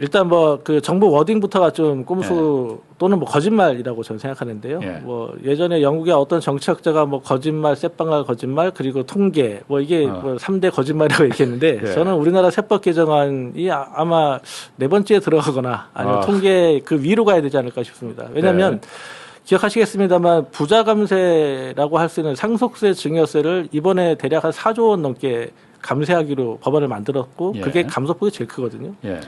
일단 뭐 그 정부 워딩부터가 좀 꼼수 또는 뭐 거짓말이라고 저는 생각하는데요. 예. 뭐 예전에 영국의 어떤 정치학자가 뭐 거짓말, 쎄빵할 거짓말 그리고 통계 뭐 이게 어. 뭐 3대 거짓말이라고 얘기했는데 예. 저는 우리나라 세법 개정안이 아- 아마 네 번째에 들어가거나 아니면 아. 통계 그 위로 가야 되지 않을까 싶습니다. 왜냐하면 네. 기억하시겠습니다만 부자 감세라고 할 수 있는 상속세 증여세를 이번에 대략 한 4조 원 넘게 감세하기로 법안을 만들었고 예. 그게 감소폭이 제일 크거든요. 예.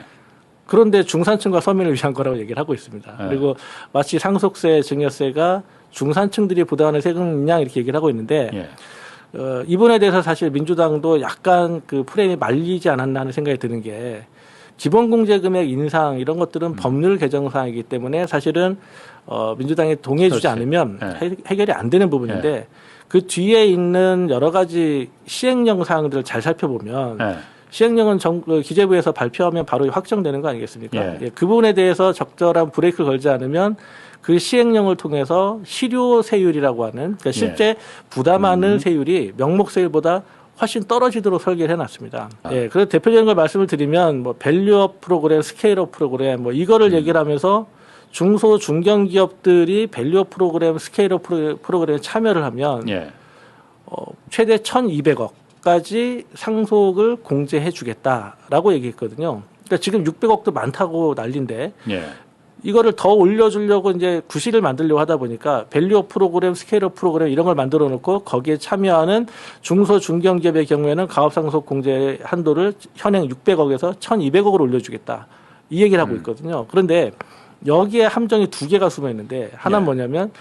그런데 중산층과 서민을 위한 거라고 얘기를 하고 있습니다. 네. 그리고 마치 상속세, 증여세가 중산층들이 부담하는 세금 양 이렇게 얘기를 하고 있는데 예. 어, 이 부분에 대해서 사실 민주당도 약간 그 프레임이 말리지 않았나 하는 생각이 드는 게 기본공제금액 인상 이런 것들은 음. 법률 개정 사항이기 때문에 사실은 어, 민주당이 동의해주지. 않으면 네. 해, 해결이 안 되는 부분인데 그 뒤에 있는 여러 가지 시행령 사항들을 잘 살펴보면 예. 시행령은 정, 그 기재부에서 발표하면 바로 확정되는 거 아니겠습니까? 예. 예, 그 부분에 대해서 적절한 브레이크를 걸지 않으면 그 시행령을 통해서 실효 세율이라고 하는 그러니까 실제 부담하는 예. 음. 세율이 명목 세율보다 훨씬 떨어지도록 설계를 해놨습니다. 아. 예, 그래서 대표적인 걸 말씀을 드리면 뭐 밸류업 프로그램, 스케일업 프로그램 뭐 이거를 음. 얘기를 하면서 중소 중견 기업들이 밸류업 프로그램, 스케일업 프로- 프로그램에 참여를 하면 예. 어, 최대 1,200억 까지 상속을 공제해 주겠다라고 얘기했거든요. 그러니까 지금 600억도 많다고 난리인데 예. 이거를 더 올려주려고 이제 구실을 만들려고 하다 보니까 밸류업 프로그램, 스케일업 프로그램 이런 걸 만들어 놓고 거기에 참여하는 중소 중견기업의 경우에는 가업상속 공제 한도를 현행 600억에서 1,200억으로 올려주겠다 이 얘기를 하고 음. 있거든요. 그런데 여기에 함정이 두 개가 숨어 있는데 하나는 예. 뭐냐면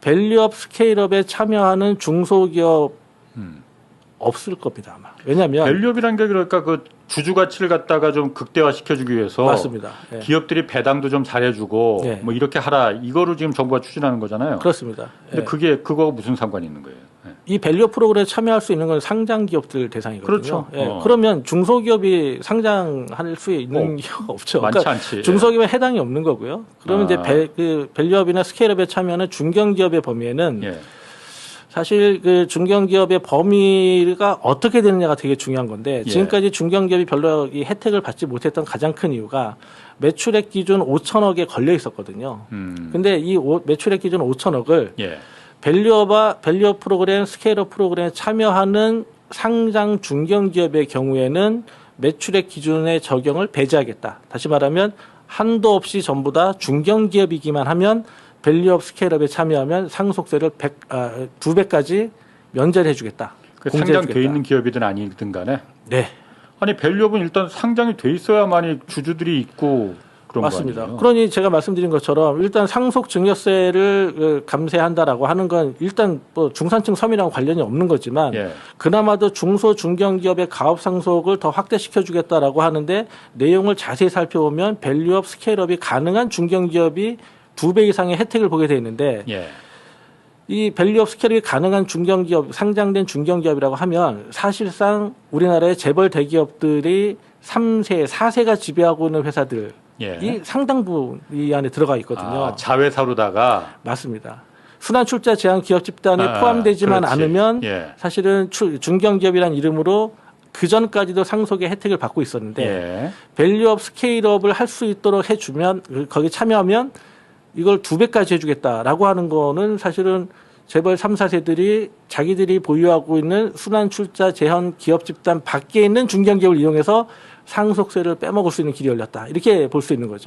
밸류업, 스케일업에 참여하는 중소기업 음. 없을 겁니다 아마. 왜냐하면 밸류업이란 게 그러니까 그 주주 가치를 갖다가 좀 극대화 시켜주기 위해서 맞습니다. 예. 기업들이 배당도 좀 잘해주고 예. 뭐 이렇게 하라 이거를 지금 정부가 추진하는 거잖아요. 그렇습니다. 근데 예. 그게 그거 무슨 상관이 있는 거예요? 예. 이 밸류 프로그램에 참여할 수 있는 건 상장 기업들 대상이거든요. 그렇죠. 예, 어. 그러면 중소기업이 상장할 수 있는 어, 게 없죠. 많지 그러니까 않지. 중소기업에 해당이 없는 거고요. 그러면 아. 이제 배, 그 밸류업이나 스케일업에 참여하는 중견 기업의 범위에는 예. 사실 그 중견기업의 범위가 어떻게 되느냐가 되게 중요한 건데 예. 지금까지 중견기업이 별로 이 혜택을 받지 못했던 가장 큰 이유가 매출액 기준 5천억에 걸려 있었거든요. 음. 근데 이 오- 매출액 기준 5천억을 예. 밸류업과 밸류업 프로그램, 스케일업 프로그램에 참여하는 상장 중견 기업의 경우에는 매출액 기준의 적용을 배제하겠다. 다시 말하면 한도 없이 전부 다 중견 기업이기만 하면 밸류업 스케일업에 참여하면 상속세를 100, 아, 두 배까지 면제를 해주겠다. 그 상장돼. 있는 기업이든 아니든 간에 네, 아니 밸류업은 일단 상장이 돼 있어야만이 주주들이 있고 그런 맞습니다. 거? 그러니 제가 말씀드린 것처럼 일단 상속 증여세를 그, 감세한다라고 하는 건 일단 뭐 중산층 서민하고 관련이 없는 거지만 예. 그나마도 중소 중견기업의 가업 상속을 더 확대시켜 주겠다라고 하는데 내용을 자세히 살펴보면 밸류업 스케일업이 가능한 중견기업이 두 배 이상의 혜택을 보게 돼 있는데 예. 이 밸류업 스케일이 가능한 중견기업 상장된 중견기업이라고 하면 사실상 우리나라의 재벌 대기업들이 3세, 4세가 지배하고 있는 회사들이 예. 상당 부분 이 안에 들어가 있거든요. 아, 자회사로다가 맞습니다. 순환 출자 제한 기업 집단에 아, 포함되지만 그렇지. 않으면 예. 사실은 출- 중견기업이라는 이름으로 그 전까지도 상속의 혜택을 받고 있었는데 예. 밸류업 스케일업을 할 수 있도록 해주면 그- 거기 참여하면 이걸 두 배까지 해주겠다라고 하는 거는 사실은 재벌 3, 4세들이 자기들이 보유하고 있는 순환 출자 제한 기업 집단 밖에 있는 중견기업을 이용해서 상속세를 빼먹을 수 있는 길이 열렸다 이렇게 볼 수 있는 거죠.